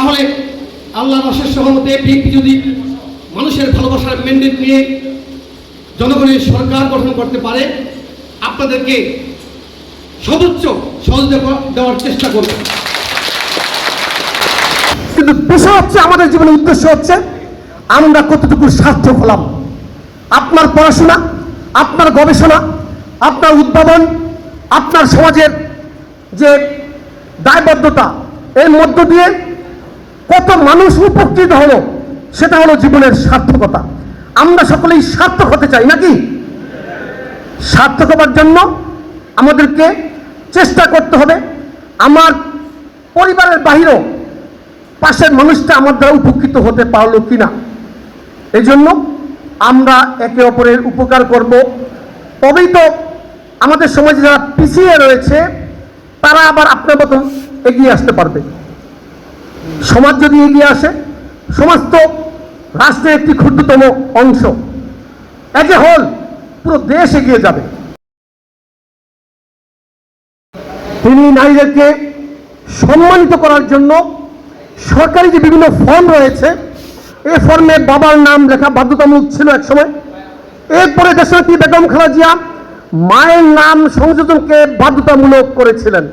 তাহলে আল্লাহ রসের সহমতে বিএনপি যদি মানুষের ভালোবাসার ম্যান্ডেট নিয়ে জনগণের সরকার গঠন করতে পারে, আপনাদেরকে সর্বোচ্চ সহযোগিতা দেওয়ার চেষ্টা করব। কিন্তু বিষয় হচ্ছে, আমাদের জীবনের উদ্দেশ্য হচ্ছে, আমরা কতটুকু সার্থক হলাম? আপনার পড়াশোনা, আপনার গবেষণা, আপনার উদ্ভাবন, আপনার সমাজের যে দায়বদ্ধতা, এর মধ্য দিয়ে কত মানুষ উপকৃত হলো, সেটা হলো জীবনের সার্থকতা। আমরা সকলেই সার্থক হতে চাই, নাকি? সার্থক হবার জন্য আমাদেরকে চেষ্টা করতে হবে। আমার পরিবারের বাহিরেও পাশের মানুষটা আমার দ্বারা উপকৃত হতে পারল কিনা এই জন্য আমরা একে অপরের উপকার করব। তবেই তো আমাদের সমাজে যারা পিছিয়ে রয়েছে, তারা আবার আপনার মতন এগিয়ে আসতে পারবে। সমাজ যদি এগিয়ে আসে সমাজ তো রাষ্ট্রের একটি ক্ষুদ্রতম অংশ একে হল পুরো দেশ এগিয়ে যাবে। তিনি নারীদেরকে সম্মানিত করার জন্য সরকারি যে বিভিন্ন ফর্ম রয়েছে, এ ফর্মে বাবার নাম লেখা বাধ্যতামূলক ছিল এক সময় এরপরে দেশনেত্রী বেগম খালেদা জিয়া মায়ের নাম সংযোজনকে বাধ্যতামূলক করেছিলেন।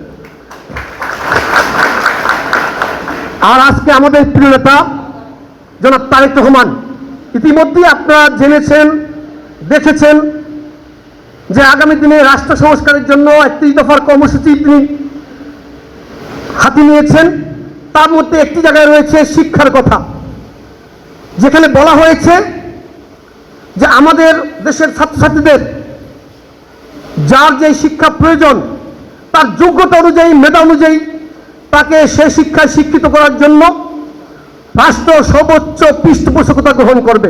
আর আজকে আমাদের প্রিয় নেতা, জনাব তারেক রহমান, ইতিমধ্যেই আপনারা জেনেছেন, দেখেছেন যে আগামী দিনে রাষ্ট্র সংস্কারের জন্য একত্রিশ দফার কর্মসূচি তিনি হাতে নিয়েছেন। তার মধ্যে একটি জায়গায় রয়েছে শিক্ষার কথা, যেখানে বলা হয়েছে যে আমাদের দেশের ছাত্রছাত্রীদের, যার যে শিক্ষা প্রয়োজন, তার যোগ্যতা অনুযায়ী, মেধা অনুযায়ী তাকে সে শিক্ষায় শিক্ষিত করার জন্য রাষ্ট্র সর্বোচ্চ পৃষ্ঠপোষকতা গ্রহণ করবে।